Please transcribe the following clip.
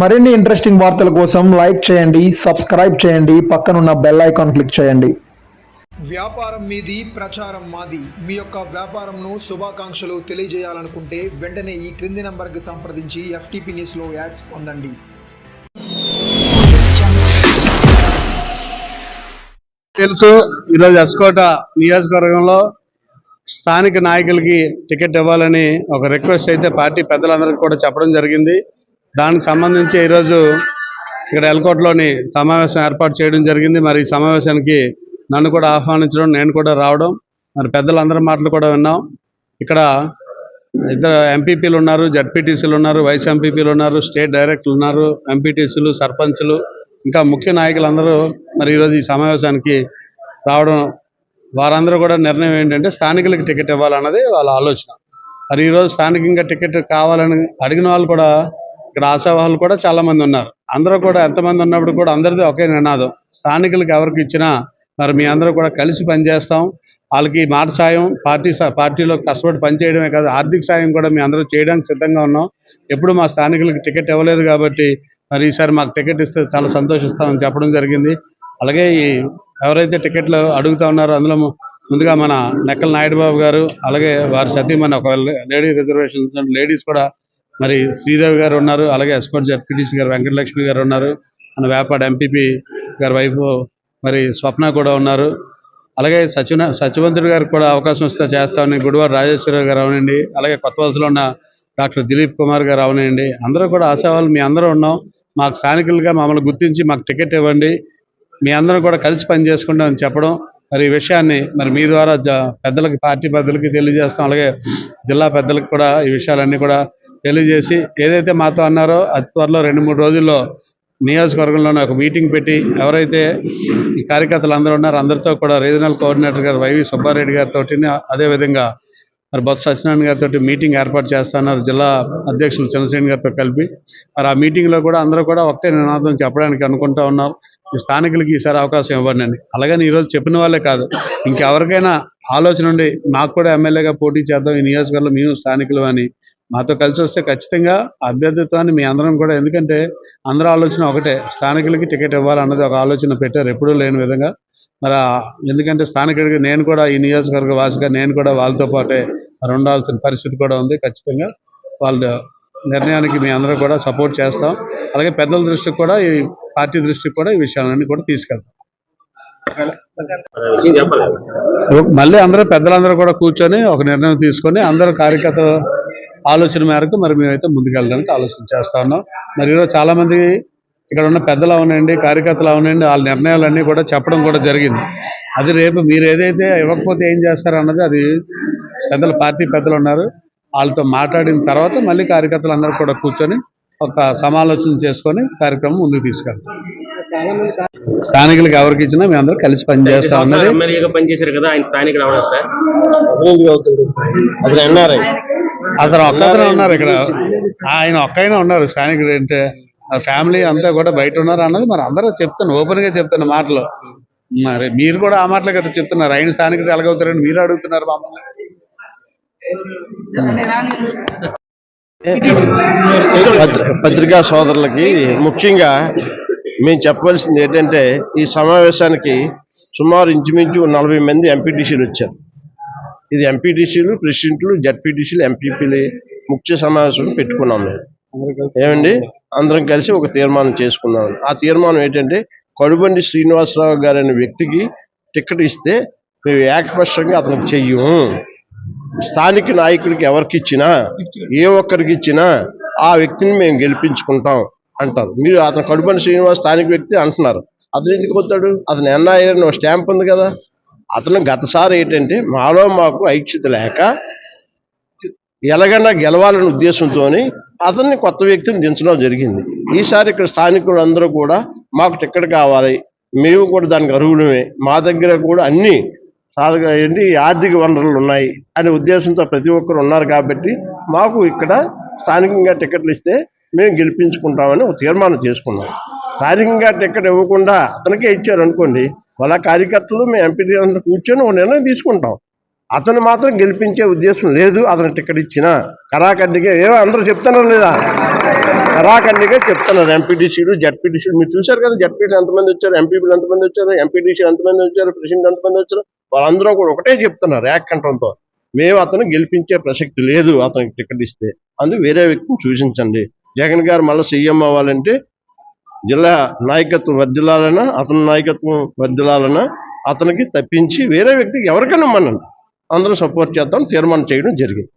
మరిన్ని ఇంట్రెస్టింగ్ వార్తల కోసం లైక్ చేయండి సబ్స్క్రైబ్ చేయండి పక్కనున్న బెల్ ఐకాన్ క్లిక్ చేయండి. వ్యాపారం మీది ప్రచారం మాది. మీ యొక్క వ్యాపారంను శుభాకాంక్షలు తెలియజేయాలనుకుంటే వెంటనే ఈ క్రింది నంబర్కి సంప్రదించి ఎఫ్టీపీ న్యూస్లో యాడ్స్ పొందండి. తెలుసు ఈరోజు ఎస్కోట నియోజకవర్గంలో స్థానిక నాయకులకి టికెట్ ఇవ్వాలని ఒక రిక్వెస్ట్ అయితే పార్టీ పెద్దలందరికీ కూడా చెప్పడం జరిగింది. దానికి సంబంధించి ఈరోజు ఇక్కడ ఎల్కోట్లోని సమావేశం ఏర్పాటు చేయడం జరిగింది. మరి ఈ సమావేశానికి నన్ను కూడా ఆహ్వానించడం నేను కూడా రావడం మరి పెద్దలందరి మాటలు కూడా విన్నాం. ఇక్కడ ఇద్దరు ఎంపీపీలు ఉన్నారు జడ్పీటీసీలు ఉన్నారు వైస్ ఎంపీపీలు ఉన్నారు స్టేట్ డైరెక్టర్లు ఉన్నారు ఎంపీటీసీలు సర్పంచ్లు ఇంకా ముఖ్య నాయకులందరూ మరి ఈరోజు ఈ సమావేశానికి రావడం వారందరూ కూడా నిర్ణయం ఏంటంటే స్థానికులకు టికెట్ ఇవ్వాలన్నది వాళ్ళ ఆలోచన. మరి ఈరోజు స్థానికంగా టికెట్ కావాలని అడిగిన వాళ్ళు కూడా ఇక్కడ ఆశావాహులు కూడా చాలా మంది ఉన్నారు. అందరూ కూడా ఎంతమంది ఉన్నప్పుడు కూడా అందరిది ఒకే నినాదం. స్థానికులకు ఎవరికి ఇచ్చినా మరి మీ అందరూ కూడా కలిసి పనిచేస్తాం. వాళ్ళకి మాట సాయం పార్టీ పార్టీలో కష్టపడి పనిచేయడమే కాదు ఆర్థిక సాయం కూడా మీ అందరూ చేయడానికి సిద్ధంగా ఉన్నాం. ఎప్పుడు మా స్థానికులకు టికెట్ ఇవ్వలేదు కాబట్టి మరి ఈసారి మాకు టికెట్ ఇస్తే చాలా సంతోషిస్తామని చెప్పడం జరిగింది. అలాగే ఈ ఎవరైతే టికెట్లు అడుగుతా ఉన్నారో అందులో ముందుగా మన నెక్కల నాయుడు బాబు గారు అలాగే వారి సతీమణి ఒక లేడీ రిజర్వేషన్ లేడీస్ కూడా మరి శ్రీదేవి గారు ఉన్నారు అలాగే ఎస్కోట్ జడ్పీటీసీ గారు వెంకటలక్ష్మి గారు ఉన్నారు మన వేపాడు ఎంపీపీ గారి వైఫ్ మరి స్వప్న కూడా ఉన్నారు. అలాగే సచివ సచివంతుడి గారికి కూడా అవకాశం వస్తే చేస్తామని గుడివారి రాజేశ్వరరావు గారు అవనండి అలాగే కొత్త వలసలో ఉన్న డాక్టర్ దిలీప్ కుమార్ గారు అవనండి. అందరూ కూడా ఆశావాళ్ళు మీ అందరూ ఉన్నాం. మాకు స్థానికులుగా మమ్మల్ని గుర్తించి మాకు టికెట్ ఇవ్వండి. మీ అందరం కూడా కలిసి పని చేసుకుంటాం అని చెప్పడం. మరి ఈ విషయాన్ని మరి మీ ద్వారా పెద్దలకి పార్టీ పెద్దలకి తెలియజేస్తాం. అలాగే జిల్లా పెద్దలకు కూడా ఈ విషయాలన్నీ కూడా తెలియజేసి ఏదైతే మాతో అన్నారో అతి త్వరలో రెండు మూడు రోజుల్లో నియోజకవర్గంలోనే ఒక మీటింగ్ పెట్టి ఎవరైతే ఈ కార్యకర్తలు అందరూ ఉన్నారో అందరితో కూడా రీజనల్ కోఆర్డినేటర్ గారు వైవి సుబ్బారెడ్డి గారితో అదేవిధంగా మరి బొత్స సత్యనారాయణ గారితో మీటింగ్ ఏర్పాటు చేస్తున్నారు జిల్లా అధ్యక్షులు చంద్రసేన్ గారితో కలిపి. మరి ఆ మీటింగ్లో కూడా అందరూ కూడా ఒకటే నినాదం చెప్పడానికి అనుకుంటా ఉన్నారు ఈ స్థానికులకి ఈసారి అవకాశం ఇవ్వండి అని. అలాగని ఈరోజు చెప్పిన వాళ్ళే కాదు. ఇంకెవరికైనా ఆలోచన ఉండి మాకు కూడా ఎమ్మెల్యేగా పోటీ చేద్దాం ఈ నియోజకవర్గంలో మేము స్థానికులు అని మాతో కలిసి వస్తే ఖచ్చితంగా అభ్యర్థిత్వాన్ని మీ అందరం కూడా ఎందుకంటే అందరూ ఆలోచన ఒకటే స్థానికులకి టికెట్ ఇవ్వాలన్నది ఒక ఆలోచన పెట్టారు ఎప్పుడూ లేని విధంగా. మరి ఎందుకంటే స్థానికుడికి నేను కూడా ఈ నియోజకవర్గ వాసిగా నేను కూడా వాళ్ళతో పాటే ఉండాల్సిన పరిస్థితి కూడా ఉంది. ఖచ్చితంగా వాళ్ళ నిర్ణయానికి మీ అందరూ కూడా సపోర్ట్ చేస్తాం. అలాగే పెద్దల దృష్టికి కూడా ఈ పార్టీ దృష్టికి కూడా ఈ విషయాలన్నీ కూడా తీసుకెళ్తాం. మళ్ళీ అందరూ పెద్దలందరూ కూడా కూర్చొని ఒక నిర్ణయం తీసుకొని అందరూ కార్యకర్తల ఆలోచన మేరకు మరి మేమైతే ముందుకెళ్ళడానికి ఆలోచన చేస్తా ఉన్నాం. మరి ఈరోజు చాలా మంది ఇక్కడ ఉన్న పెద్దలు అవనండి కార్యకర్తలు అవనండి వాళ్ళ నిర్ణయాలన్నీ కూడా చెప్పడం కూడా జరిగింది. అది రేపు మీరు ఏదైతే ఇవ్వకపోతే ఏం చేస్తారు అన్నది అది పెద్దల పార్టీ పెద్దలు ఉన్నారు. వాళ్ళతో మాట్లాడిన తర్వాత మళ్ళీ కార్యకర్తలు అందరూ కూడా కూర్చొని ఒక సమాలోచన చేసుకొని కార్యక్రమం ముందుకు తీసుకెళ్తాం స్థానికులకు ఎవరికి ఇచ్చినా మేము అందరూ కలిసి పనిచేస్తా పనిచేశారు కదా ఆయన స్థానికులు అవడం సార్? అతను ఎన్ఆర్ఐ అతను ఒక్కతనే ఉన్నారు ఇక్కడ. ఆయన ఒక్కైనా ఉన్నారు స్థానికుడు. అంటే ఆ ఫ్యామిలీ అంతా కూడా బయట ఉన్నారు అన్నది మరి అందరూ చెప్తాను ఓపెన్గా చెప్తున్న మాటలు. మరి మీరు కూడా ఆ మాటలు గట్రా చెప్తున్నారు. ఆయన స్థానికుడు ఎలాగవుతారని మీరు అడుగుతున్నారు మమ్మల్ని. పత్రికా సోదరులకి ముఖ్యంగా మేము చెప్పవలసింది ఏంటంటే ఈ సమావేశానికి సుమారు ఇంచుమించు నలభై మంది ఎంపీటీసీలు వచ్చారు. ఇది ఎంపీటీసీలు ప్రెసిడెంట్లు జడ్పీటీసీలు ఎంపీపీలు ముఖ్య సమావేశం పెట్టుకున్నాం మేము. ఏమండి? అందరం కలిసి ఒక తీర్మానం చేసుకున్నాం. ఆ తీర్మానం ఏంటంటే కడుబండి శ్రీనివాసరావు గారు అనే వ్యక్తికి టికెట్ ఇస్తే మేము ఏకపక్షంగా అతనికి చెయ్యము. స్థానిక నాయకుడికి ఎవరికి ఇచ్చినా ఏ ఒక్కరికి ఇచ్చినా ఆ వ్యక్తిని మేము గెలిపించుకుంటాం అంటారు. మీరు అతను కడుపని శ్రీనివాస్ స్థానిక వ్యక్తి అంటున్నారు. అతను ఎందుకు వస్తాడు అతను ఎన్ఐ అని స్టాంప్ ఉంది కదా. అతను గతసారి ఏంటంటే మాలో మాకు ఐక్యత లేక ఎలాగైనా గెలవాలనే ఉద్దేశంతో అతన్ని కొత్త వ్యక్తిని దించడం జరిగింది. ఈసారి ఇక్కడ స్థానికులు అందరూ కూడా మాకు టిక్కెట్ కావాలి మేము కూడా దానికి అర్హులమే మా దగ్గర కూడా అన్ని సాధక ఏంటి ఆర్థిక వనరులు ఉన్నాయి అనే ఉద్దేశంతో ప్రతి ఒక్కరు ఉన్నారు కాబట్టి మాకు ఇక్కడ స్థానికంగా టికెట్లు ఇస్తే మేము గెలిపించుకుంటామని ఒక తీర్మానం చేసుకున్నాం. స్థానికంగా టికెట్ ఇవ్వకుండా అతనికే ఇచ్చారు అనుకోండి వాళ్ళ కార్యకర్తలు మేము ఎంపీ అందరూ కూర్చొని ఒక నిర్ణయం తీసుకుంటాం. అతను మాత్రం గెలిపించే ఉద్దేశం లేదు అతను టికెట్ ఇచ్చిన. కరాఖండిగా ఏమో అందరూ చెప్తున్నారు లేదా? కరాఖండిగా చెప్తున్నారు. ఎంపీటీసీలు జడ్పీటీసీలు మీరు చూశారు కదా జడ్పీటీసీ ఎంతమంది వచ్చారు ఎంపీపీలు ఎంతమంది వచ్చారు ఎంపీటీసీ ఎంతమంది వచ్చారు ప్రెసిడెంట్ ఎంతమంది వచ్చారు? వాళ్ళందరూ కూడా ఒకటే చెప్తున్నారు ఏకంఠంతో మేము అతను గెలిపించే ప్రసక్తి లేదు అతనికి టికెట్ ఇస్తే. అందుకు వేరే వ్యక్తిని సూచించండి. జగన్ గారు మళ్ళీ సీఎం అవ్వాలంటే జిల్లా నాయకత్వం వర్దిలాలన్నా అతని నాయకత్వం వర్దిలాలన్నా అతనికి తప్పించి వేరే వ్యక్తికి ఎవరికైనా మనం అందరూ సపోర్ట్ చేద్దాం తీర్మానం చేయడం జరిగింది.